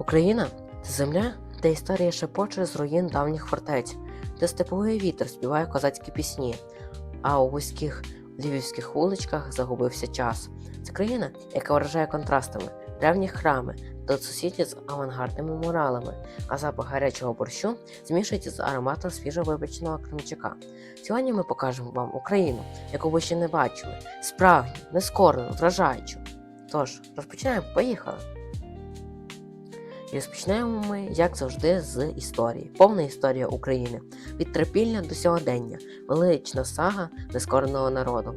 Україна це земля, де історія шепоче з руїн давніх фортець, де степовий вітер співає козацькі пісні, а у вузьких львівських вуличках загубився час. Це країна, яка вражає контрастами, древні храми та сусідів з авангардними муралами, а запах гарячого борщу змішується з ароматом свіжовипеченого кримчака. Сьогодні ми покажемо вам Україну, яку ви ще не бачили, справжню, нескорену, вражаючу. Тож, розпочинаємо, поїхали! І розпочнемо ми, як завжди, з історії. Повна історія України. Від трипілля до сьогодення. Велична сага нескореного народу.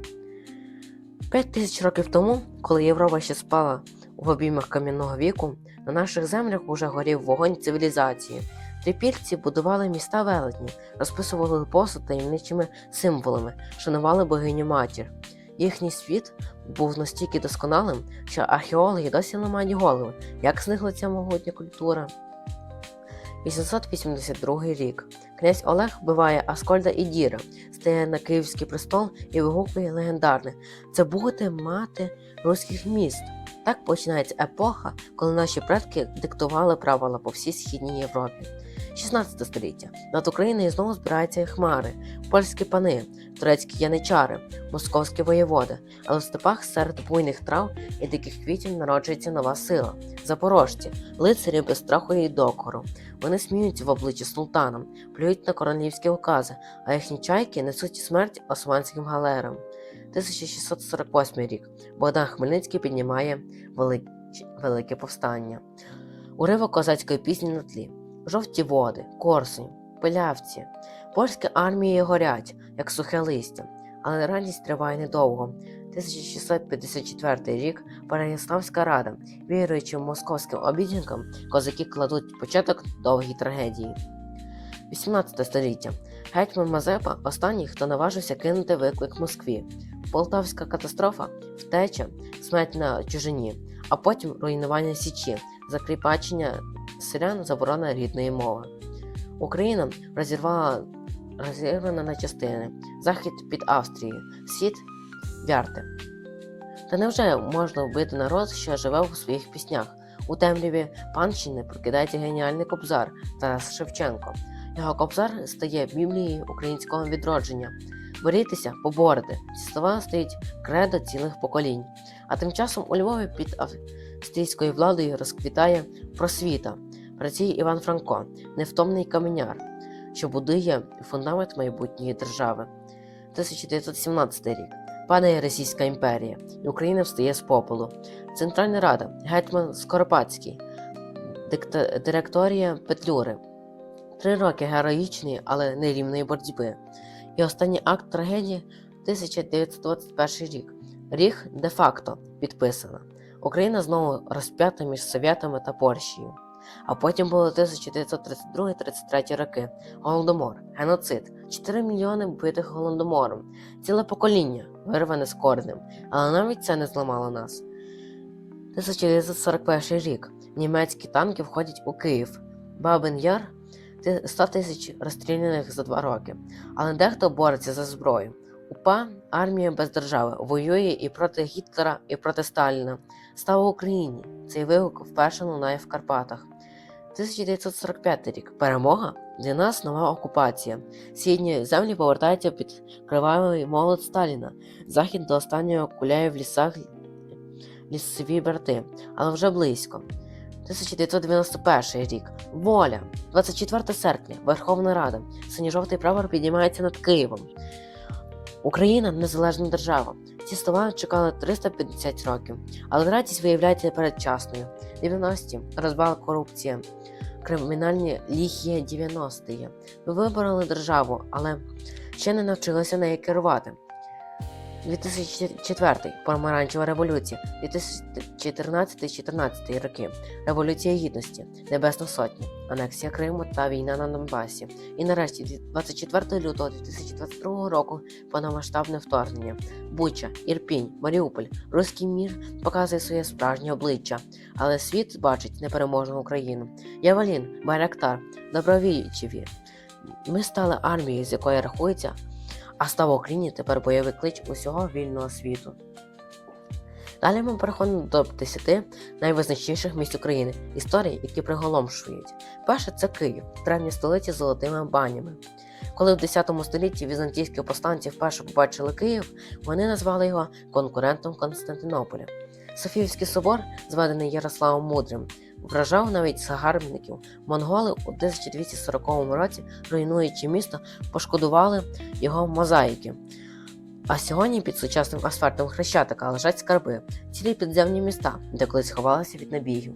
П'ять тисяч років тому, коли Європа ще спала в обіймах кам'яного віку, на наших землях уже горів вогонь цивілізації. Трипільці будували міста велетні, розписували посуд таємничими символами, шанували богиню матір. Їхній світ був настільки досконалим, що археологи досі ламають голови, як зникла ця могутня культура. 882 рік. Князь Олег вбиває Аскольда і Діра, стає на київський престол і вигукує легендарне Це буде мати руських міст. Так починається епоха, коли наші предки диктували правила по всій східній Європі. 16 століття над Україною знову збираються хмари, польські пани, турецькі яничари, московські воєводи, але в степах серед буйних трав і диких квітів народжується нова сила запорожці, лицарі без страху і докору. Вони сміються в обличчя султанам, плюють на королівські укази, а їхні чайки несуть смерть османським галерам. 1648 рік Богдан Хмельницький піднімає велике повстання. Уривок козацької пісні на тлі. Жовті води, корсунь, пилявці. Польські армії горять, як сухе листя, але радість триває недовго. 1654 рік Переяславська рада, віруючи московським обіцянкам, козаки кладуть початок довгій трагедії. 18 століття. Гетьман Мазепа останній, хто наважився кинути виклик Москві. Полтавська катастрофа, втеча, смерть на чужині, а потім руйнування Січі, закріпачення селян, заборона рідної мови. Україна розірвала розірвана на частини, захід під Австрією, схід Вярти. Та невже можна вбити народ, що живе у своїх піснях? У темряві панщини прокидається геніальний кобзар Тарас Шевченко. Його кобзар стає біблією українського відродження. Борітеся, поборете. Ці слова стають кредо цілих поколінь. А тим часом у Львові під австрійською владою розквітає просвіта. Працює Іван Франко, невтомний каменяр, що будує фундамент майбутньої держави. 1917 рік. Падає Російська імперія, Україна встає з попелу. Центральна Рада, гетьман Скоропадський, дикта... директорія Петлюри. Три роки героїчної, але нерівної боротьби. І останній акт трагедії 1921 рік. Ріг де-факто підписана. Україна знову розп'ята між Совєтами та Польщею. А потім було 1932-33 роки. Голодомор, геноцид, 4 мільйони вбитих голодомором, ціле покоління вирване з корнем, але навіть це не зламало нас. 1941 рік німецькі танки входять у Київ, Бабин Яр 100 тисяч розстріляних за два роки. Але дехто бореться за зброю. УПА армія без держави воює і проти Гітлера, і проти Сталіна. Слава Україні! Цей вигук вперше лунає в Карпатах. 1945 рік. Перемога для нас нова окупація. Східні землі повертаються під кривавий молот Сталіна. Захід до останнього куляє в лісах лісові брати, але вже близько. 1991 рік. Воля. 24 серпня. Верховна Рада. Синьо-жовтий прапор піднімається над Києвом. Україна незалежна держава. Ці слова чекали 350 років, але радість виявляється передчасною. 90-ті розбал корупція, кримінальні ліхі 90-ті. Ми вибороли державу, але ще не навчилися нею керувати. 2004 помаранчева революція, 2014-14 роки, Революція Гідності, Небесна Сотня, анексія Криму та війна на Донбасі. І нарешті 24 лютого 2022 року повномасштабне вторгнення. Буча, Ірпінь, Маріуполь, Руський мір показує своє справжнє обличчя, але світ бачить непереможну Україну. Явалін, Байрактар, Добровільчеві. Ми стали армією, з якої рахується а став Україні тепер бойовий клич усього вільного світу. Далі ми переходимо до 10 найвизначніших місць України, історії, які приголомшують. Перше це Київ, древня столиця з золотими банями. Коли в 10 столітті візантійські повстанці вперше побачили Київ, вони назвали його конкурентом Константинополя. Софіївський собор, зведений Ярославом Мудрим, вражав навіть загарбників. Монголи у 1240 році, руйнуючи місто, пошкодували його мозаїки. А сьогодні під сучасним асфальтом Хрещатика лежать скарби, цілі підземні міста, де колись ховалися від набігів.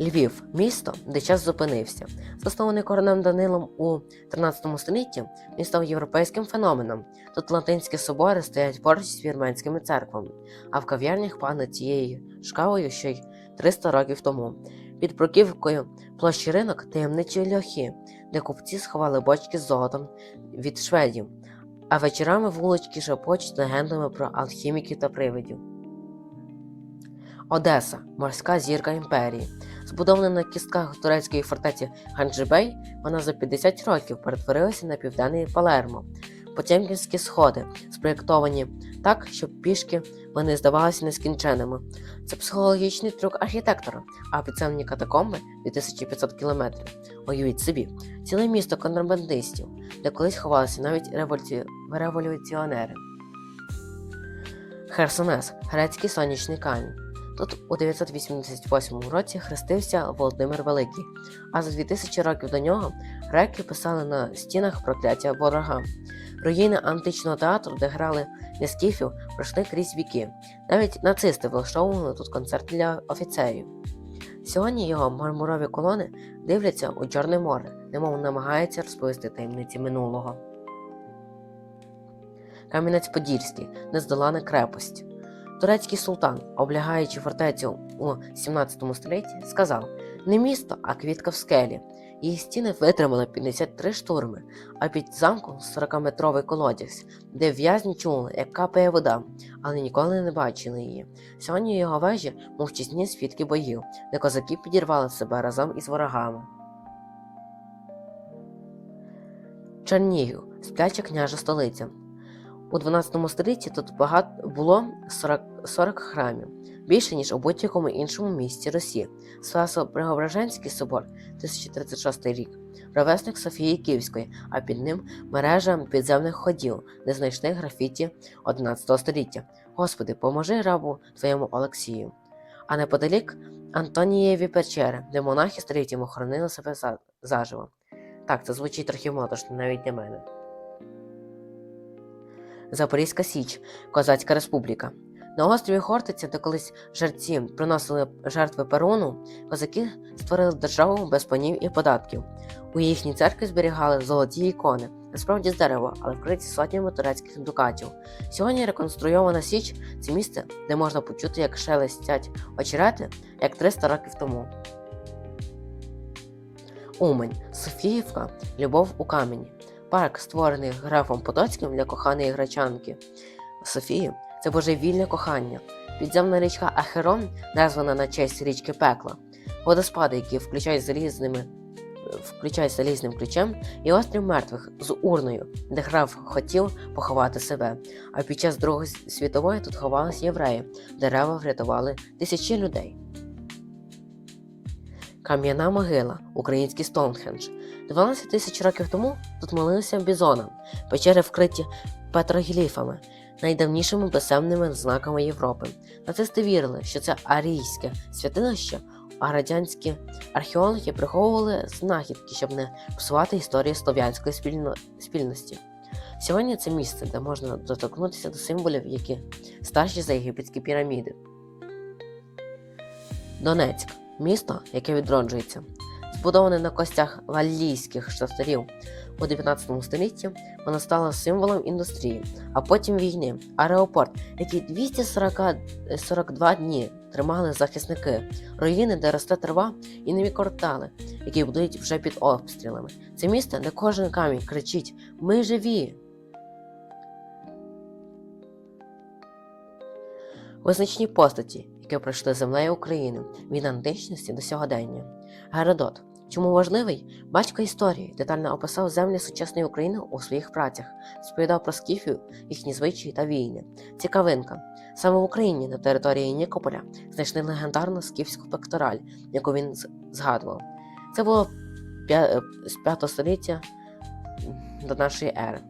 Львів місто, де час зупинився. Заснований Коронем Данилом у 13 столітті, він став європейським феноменом. Тут латинські собори стоять поруч з вірменськими церквами, а в кав'ярнях пахне цією шкавою ще й 300 років тому. Під бруківкою площі ринок таємничі льохи, де купці сховали бочки з золотом від шведів, а вечорами вулички шепочуть легендами про алхіміків та привидів. Одеса морська зірка імперії. Збудована на кістках турецької фортеці Ганджибей, вона за 50 років перетворилася на південний Палермо. Потємкінські сходи, спроєктовані так, щоб пішки вони здавалися нескінченими. Це психологічний трюк архітектора, а підземні катакомби 2500 кілометрів. Уявіть собі, ціле місто контрабандистів, де колись ховалися навіть революці... революціонери. Херсонес грецький сонячний камінь. Тут у 988 році хрестився Володимир Великий, а за 2000 років до нього греки писали на стінах прокляття ворога. Руїни античного театру, де грали нескіфів, пройшли крізь віки. Навіть нацисти влаштовували тут концерт для офіцерів. Сьогодні його мармурові колони дивляться у Чорне море, немов намагаються розповісти таємниці минулого. Кам'янець-Подільський нездолана крепость. Турецький султан, облягаючи фортецю у 17 столітті, сказав: не місто, а квітка в скелі. Її стіни витримали 53 штурми, а під замком 40-метровий колодязь, де в'язні чули, як капає вода, але ніколи не бачили її. Сьогодні його вежі мовчасні свідки боїв, де козаки підірвали себе разом із ворогами. Чернігів спляча княжа столиця. У 12 столітті тут багато було 40, 40 храмів, більше ніж у будь-якому іншому місті Росії. Спасо-Преображенський собор 1036 рік, ровесник Софії Київської, а під ним мережа підземних ходів, знайшли графіті 11 століття. Господи, поможи рабу твоєму Олексію. А неподалік Антонієві печери, де монахи століттями хоронили себе за- заживо. Так, це звучить трохи моторошно навіть для мене. Запорізька Січ, Козацька Республіка. На острові Хортиця, де колись жерці приносили жертви Перуну, козаки створили державу без панів і податків. У їхній церкві зберігали золоті ікони, насправді з дерева, але вкриті сотнями турецьких дукатів. Сьогодні реконструйована Січ це місце, де можна почути, як шелестять очерети, як 300 років тому. Умень, Софіївка, Любов у камені. Парк, створений графом Потоцьким для коханої гречанки Софії, це божевільне кохання. Підземна річка Ахерон, названа на честь річки Пекла, водоспади, які включають залізними, включають залізним ключем, і острів мертвих з урною, де граф хотів поховати себе. А під час Другої світової тут ховались євреї, дерева врятували тисячі людей. Кам'яна могила, український Стоунхендж. 12 тисяч років тому тут молилися бізонам, печери вкриті петрогліфами, найдавнішими писемними знаками Європи. Нацисти вірили, що це арійське святилище, а радянські археологи приховували знахідки, щоб не псувати історію слов'янської спільно... спільності. Сьогодні це місце, де можна доторкнутися до символів, які старші за єгипетські піраміди. Донецьк місто, яке відроджується. Збудоване на костях валлійських шахтарів у 19 столітті, воно стало символом індустрії, а потім війни. Аеропорт, який 242 дні тримали захисники, руїни, де росте трава, і нові квартали, які будують вже під обстрілами. Це місто, де кожен камінь кричить: Ми живі! Визначні постаті, які пройшли землею України від античності до сьогодення. Геродот. Чому важливий? Батько історії детально описав землі сучасної України у своїх працях, сповідав про скіфів, їхні звичаї та війни. Цікавинка. Саме в Україні на території Нікополя знайшли легендарну скіфську пектораль, яку він згадував. Це було з 5 століття до нашої ери.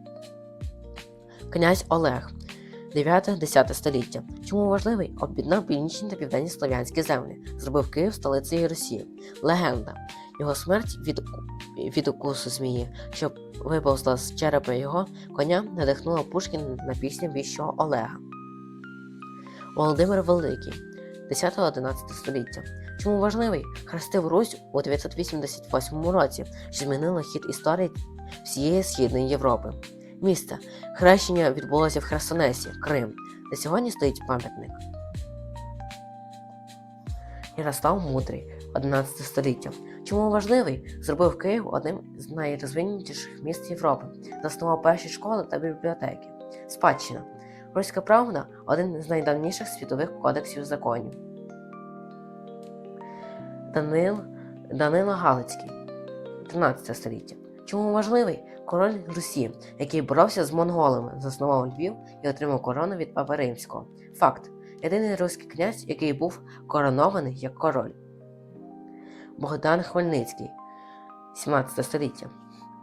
Князь Олег, 9-10 століття. Чому важливий? Об'єднав північні та південні слов'янські землі, зробив Київ столицею Росії. Легенда. Його смерть від, від укусу змії, що виповзла з черепа його коня, надихнула Пушкін на пісню віщого Олега. Володимир Великий, 10-11 століття. Чому важливий? Хрестив Русь у 988 році, що змінило хід історії всієї Східної Європи. Місце хрещення відбулося в Херсонесі, Крим, де сьогодні стоїть пам'ятник. Ярослав Мудрий, 11 століття. Чому важливий? Зробив Київ одним з найрозвинутіших міст Європи, заснував перші школи та бібліотеки. Спадщина. Руська правда один з найдавніших світових кодексів законів. Данил, Данило Галицький, 13 століття. Чому важливий? Король Русі, який боровся з монголами, заснував Львів і отримав корону від Папи Римського. Факт: єдиний руський князь, який був коронований як король. Богдан Хмельницький, 17 століття.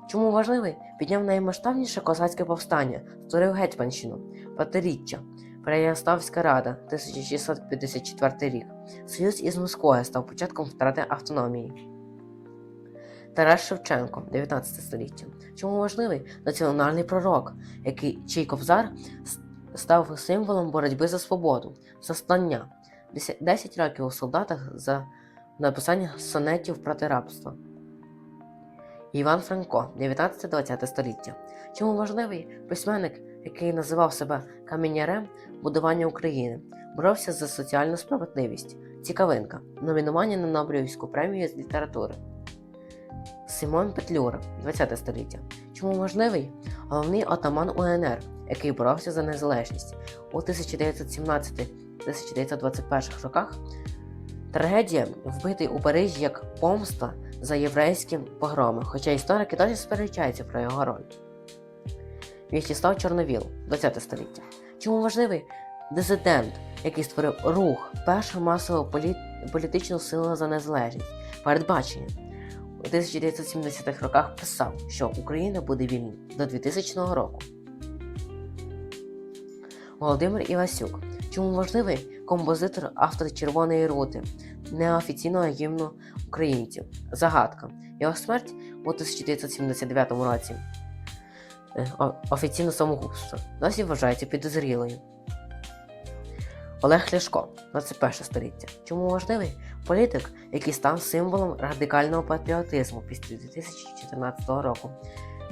Чому важливий? Підняв наймасштабніше козацьке повстання, створив Гетьманщину, П'ятиріччя, Переяславська рада, 1654 рік. Союз із Москвою став початком втрати автономії. Тарас Шевченко, 19 століття. Чому важливий національний пророк, який чий ковзар став символом боротьби за свободу, заслання, 10 років у солдатах за написання сонетів проти рабства. Іван Франко, 19-20 століття. Чому важливий письменник, який називав себе камінярем будування України, боровся за соціальну справедливість. Цікавинка. Номінування на Нобелівську премію з літератури. Симон Петлюра, 20 століття. Чому важливий? Головний отаман УНР, який боровся за незалежність у 1917-1921 роках. Трагедія вбитий у Парижі як помста за єврейським погромом, хоча історики досі сперечаються про його роль. В'ячеслав Чорновіл, 20 століття. Чому важливий дисидент, який створив рух, першу масову полі... політичну силу за незалежність, передбачення. У 1970-х роках писав, що Україна буде вільна до 2000 року. Володимир Івасюк. Чому важливий композитор автор Червоної рути, неофіційного гімну українців? Загадка. Його смерть у 1979 році. Е, Офіційно самогубство. Досі вважається підозрілою. Олег Ляшко, 21 століття. Чому важливий? Політик, який став символом радикального патріотизму після 2014 року.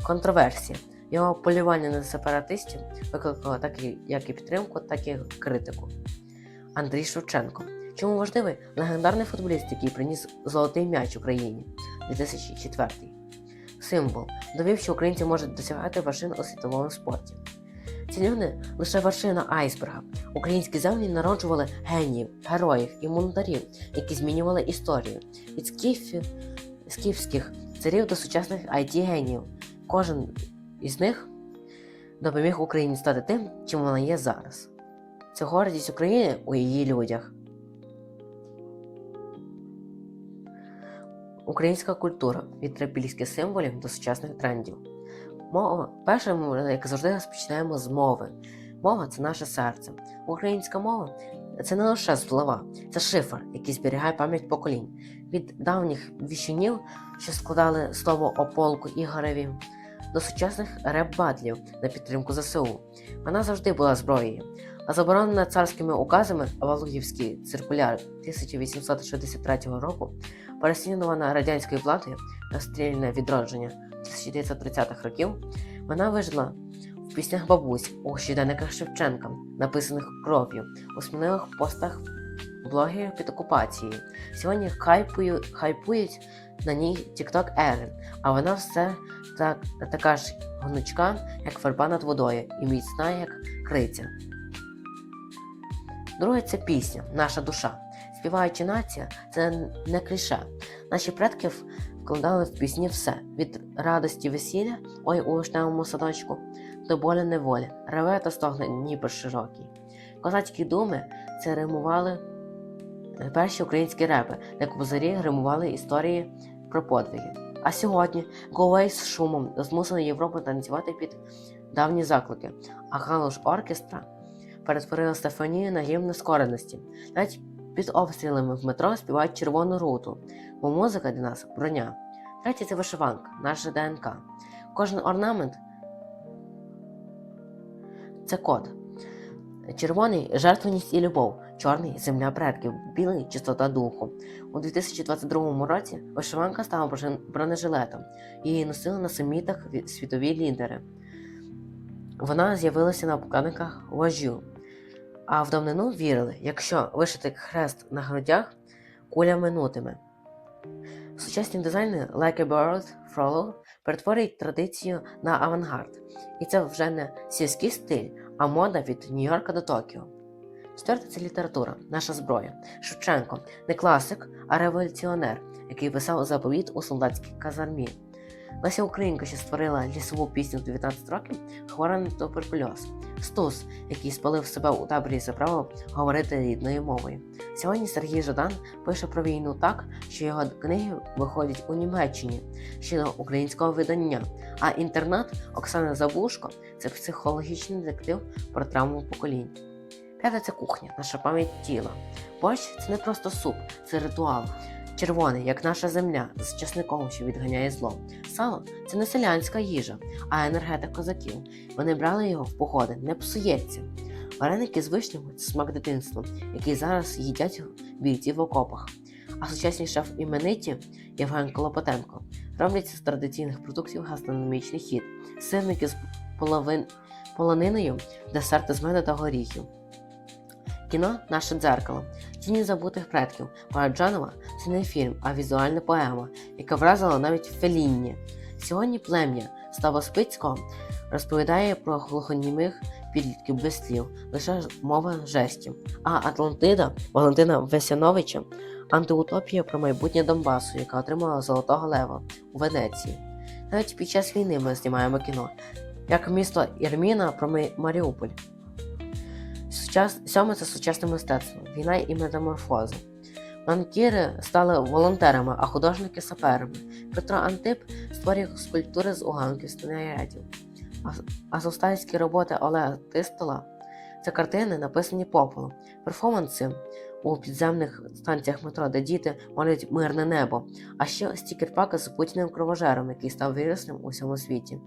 Контроверсія. Його полювання на сепаратистів викликало так як і підтримку, так і критику. Андрій Шевченко. Чому важливий легендарний футболіст, який приніс золотий м'яч Україні 2004. Символ довів, що українці можуть досягати вершин у світовому спорті. Ці люди лише вершина айсберга. Українські землі народжували геніїв, героїв і мунтарів, які змінювали історію від скіфів, скіфських царів до сучасних it геніїв. Кожен із них допоміг Україні стати тим, чим вона є зараз. Це гордість України у її людях. Українська культура від трипільських символів до сучасних трендів. Мова. Перше, ми, як завжди, розпочинаємо з мови. Мова це наше серце. Українська мова це не лише слова, це шифр, який зберігає пам'ять поколінь. Від давніх віщунів, що складали слово о полку Ігореві, до сучасних реп-батлів на підтримку ЗСУ. Вона завжди була зброєю. А заборонена царськими указами Валугівський циркуляр 1863 року, переслідувана радянською владою та стрільне відродження 1930-х років, вона вижила в піснях бабусь, у щоденниках Шевченка, написаних кров'ю, у сміливих постах блогерів під окупацією. Сьогодні хайпують, хайпують на ній TikTok Ерен, а вона все так, така ж гнучка, як фарба над водою, і міцна, як криця. Друге це пісня, наша душа. Співаючи нація, це не кліше. Наші предки вкладали в пісні все від радості весілля, ой у вишневому садочку, до болі неволі, реве та стогне ніби широкий. Козацькі думи це римували перші українські репи, де кобзарі римували історії про подвиги. А сьогодні Говей з шумом змусили Європу танцювати під давні заклики, а галуш оркестра перетворила Стефанію на гімн нескореності. Навіть під обстрілами в метро співають червону руту, бо музика для нас броня. Третє це вишиванка, наша ДНК. Кожен орнамент це код. Червоний жертвеність і любов, чорний земля предків, білий чистота духу. У 2022 році вишиванка стала броне- бронежилетом. Її носили на самітах світові лідери. Вона з'явилася на обкладинках вожю. А в давнину вірили, якщо вишити хрест на грудях, куля минутиме. Сучасні дизайни Like a Bird Frollo перетворюють традицію на авангард. І це вже не сільський стиль, а мода від Нью-Йорка до Токіо. Четверте це література, наша зброя. Шевченко не класик, а революціонер, який писав заповіт у солдатській казармі. Леся Українка, що створила лісову пісню в 19 років, хвора на туберкульоз. Стус, який спалив себе у таборі за право говорити рідною мовою. Сьогодні Сергій Жадан пише про війну так, що його книги виходять у Німеччині ще до українського видання. А інтернат Оксани Забушко це психологічний детектив про травму поколінь. П'яте це кухня, наша пам'ять тіла. Борщ це не просто суп, це ритуал. Червоний, як наша земля, з часником, що відганяє зло. Сало це не селянська їжа, а енергетик козаків. Вони брали його в походи, не псується. Вареники з вишнями це смак дитинства, який зараз їдять бійці в окопах. А сучасні шеф імениті Євген Колопотенко роблять з традиційних продуктів гастрономічний хід, сирники з половин... полониною, десерти з меду та горіхів. Кіно наше дзеркало. Тіні забутих предків Параджанова це не фільм, а візуальна поема, яка вразила навіть Фелінні. Сьогодні плем'я Ставоспицького розповідає про глухонімих підлітків без слів, лише мова жестів. А Атлантида Валентина Весяновича антиутопія про майбутнє Донбасу, яка отримала Золотого Лева у Венеції. Навіть під час війни ми знімаємо кіно, як місто Ірміна про Маріуполь. Сучас... Сьоме це сучасне мистецтво, війна і метаморфози. Банкіри стали волонтерами, а художники саперами. Петро Антип створює скульптури з уламків снарядів. Азовстальські роботи Олега Тистола це картини, написані пополом, перформанси у підземних станціях метро, де діти малюють мирне небо, а ще стікер-паки з путіним кровожером, який став вірусним у всьому світі.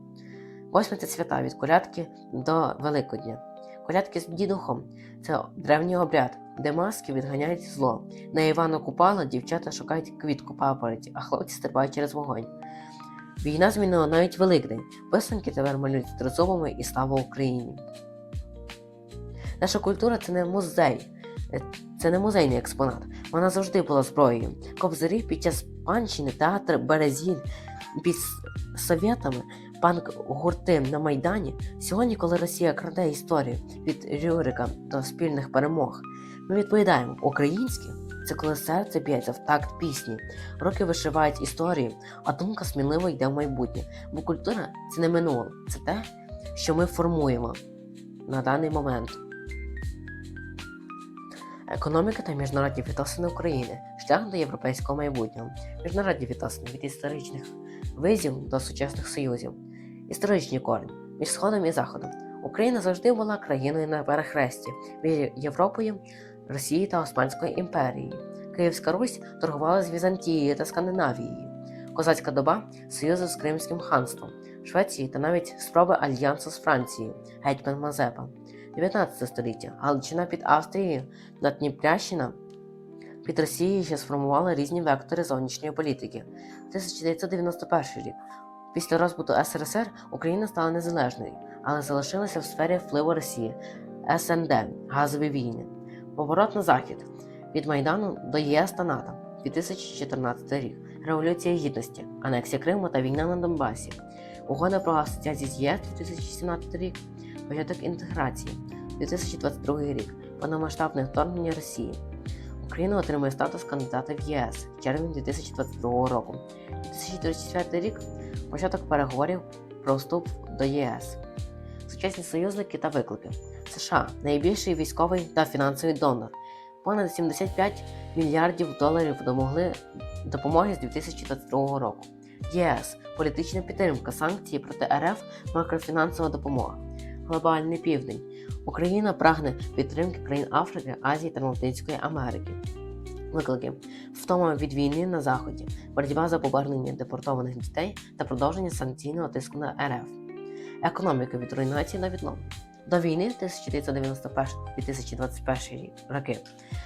Восьме це свята від колядки до Великодня. Колядки з дідухом це древній обряд, де маски відганяють зло. На Івана Купала дівчата шукають квітку папороті, а хлопці стрибають через вогонь. Війна змінила навіть Великдень. Писанки тепер малюють тризубами і слава Україні. Наша культура це не музей, е, це не музейний експонат. Вона завжди була зброєю. Кобзарі під час панщини, театр, березіль, під совєтами, панк гурти на Майдані. Сьогодні, коли Росія краде історію від Рюрика до спільних перемог, ми відповідаємо: українське це коли серце б'ється в такт пісні, руки вишивають історію, а думка сміливо йде в майбутнє. Бо культура це не минуле, це те, що ми формуємо на даний момент. Економіка та міжнародні відносини України шлях до європейського майбутнього. Міжнародні відносини від історичних визів до сучасних союзів. Історичні корені між Сходом і Заходом. Україна завжди була країною на перехресті між Європою, Росією та Османською імперією. Київська Русь торгувала з Візантією та Скандинавією. Козацька доба союзу з Кримським ханством, Швецією та навіть спроби альянсу з Францією, гетьман Мазепа. 19 століття Галичина під Австрією, Надніпрящина під Росією ще сформували різні вектори зовнішньої політики. 1991 рік. Після розбуту СРСР Україна стала незалежною, але залишилася в сфері впливу Росії, СНД, газові війни. Поворот на захід від Майдану до ЄС та НАТО 2014 рік. Революція Гідності, анексія Криму та війна на Донбасі. Угода про асоціацію з ЄС 2017 рік. Початок інтеграції 2022 рік. Повномасштабне вторгнення Росії. Україна отримує статус кандидата в ЄС червень 2022 року. 2034 рік початок переговорів про вступ до ЄС. Сучасні союзники та виклики. США найбільший військовий та фінансовий донор. Понад 75 мільярдів доларів домогли допомоги з 2022 року. ЄС політична підтримка, санкції проти РФ, макрофінансова допомога. Глобальний південь. Україна прагне підтримки країн Африки, Азії та Латинської Америки. Виклики. Втома від війни на заході, боротьба за повернення депортованих дітей та продовження санкційного тиску на РФ, економіка від руйнації до відновлення. До війни 1991-2021 роки,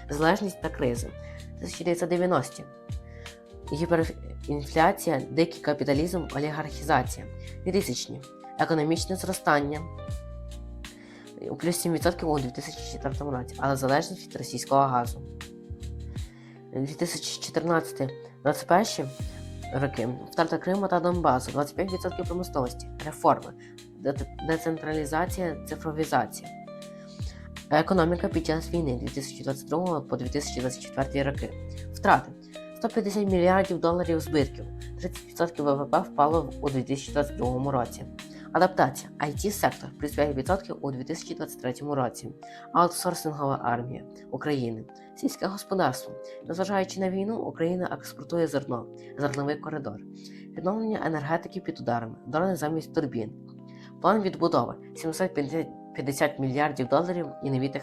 залежність та кризи, 1990 гіперінфляція, дикий капіталізм, олігархізація, 2000 економічне зростання у плюс 7% у 2004 році, але залежність від російського газу. 2014-2021 роки втрата Криму та Донбасу, 25% промисловості, реформи, децентралізація, цифровізація. Економіка під час війни 2022 по 2024 роки. Втрати 150 мільярдів доларів збитків, 30% ВВП впало у 2022 році. Адаптація IT сектор плюс 5% у 2023 році. Аутсорсингова армія України. Сільське господарство. Незважаючи на війну, Україна експортує зерно, зерновий коридор, відновлення енергетики під ударами, дрони замість турбін. План відбудови 750 мільярдів доларів і нові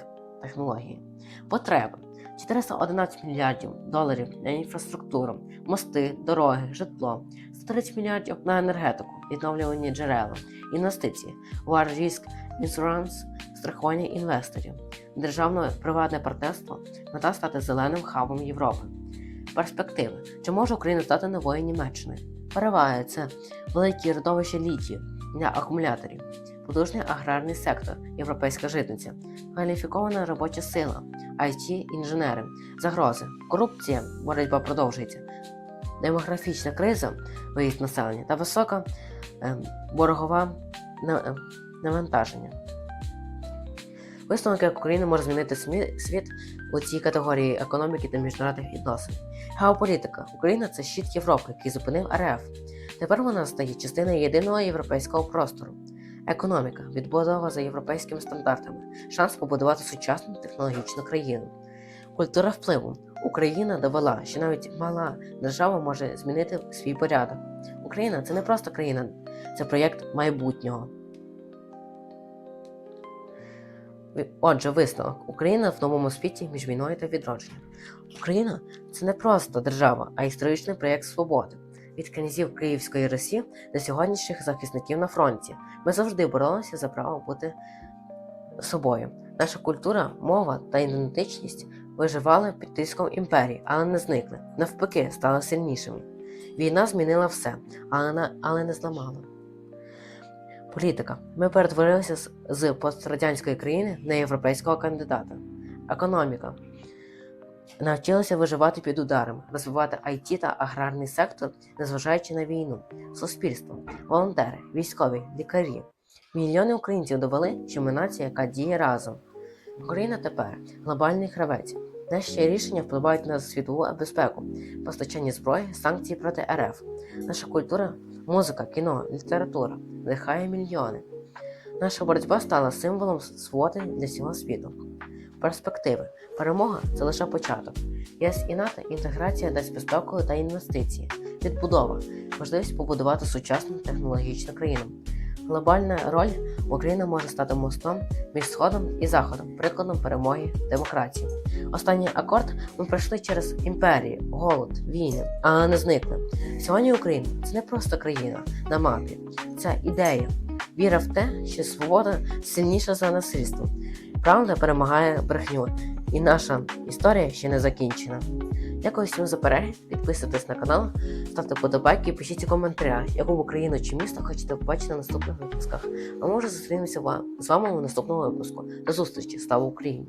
технології. Потреби 411 мільярдів доларів на інфраструктуру, мости, дороги, житло, 130 мільярдів на енергетику, відновлювані джерела, інвестиції, War Risk Insurance, страхування інвесторів, державно-приватне партнерство, мета стати зеленим хабом Європи. Перспективи. Чи може Україна стати новою Німеччиною? Переваги це великі родовища літію для акумуляторів, потужний аграрний сектор, європейська житниця, кваліфікована робоча сила, it інженери, загрози, корупція, боротьба продовжується, демографічна криза, виїзд населення та висока е, боргова е, навантаження. Висновок, як Україна може змінити світ у цій категорії економіки та міжнародних відносин. Геополітика. Україна це щит Європи, який зупинив РФ. Тепер вона стає частиною єдиного європейського простору. Економіка, відбудова за європейськими стандартами, шанс побудувати сучасну технологічну країну. Культура впливу. Україна довела, що навіть мала держава може змінити свій порядок. Україна це не просто країна, це проєкт майбутнього. Отже, висновок. Україна в новому світі між війною та відродженням. Україна це не просто держава, а історичний проєкт свободи. Від князів Київської Русі до сьогоднішніх захисників на фронті. Ми завжди боролися за право бути собою. Наша культура, мова та ідентичність виживали під тиском імперії, але не зникли. Навпаки, стали сильнішими. Війна змінила все, але, не зламала. Політика. Ми перетворилися з пострадянської країни на європейського кандидата. Економіка. Навчилися виживати під ударами, розвивати IT та аграрний сектор, незважаючи на війну, суспільство, волонтери, військові, лікарі. Мільйони українців довели, що ми нація, яка діє разом. Україна тепер глобальний гравець. Наші рішення впливають на світову безпеку, постачання зброї, санкції проти РФ. Наша культура, музика, кіно, література надихає мільйони. Наша боротьба стала символом свободи для всього світу. Перспективи. Перемога це лише початок. ЄС і НАТО інтеграція дасть безпеку та інвестиції, відбудова, можливість побудувати сучасну технологічну країну. Глобальна роль Україна може стати мостом між Сходом і Заходом, прикладом перемоги демократії. Останній акорд ми пройшли через імперії, голод, війни, але не зникли. Сьогодні Україна це не просто країна на мапі, це ідея, віра в те, що свобода сильніша за насильство. Правда перемагає брехню, і наша історія ще не закінчена. Дякую всім за перегляд, підписуйтесь на канал, ставте подобайки і пишіть у коментарях, яку Україну чи місто хочете побачити на наступних випусках. А може зустрінемося з вами у наступному випуску. До зустрічі! Слава Україні!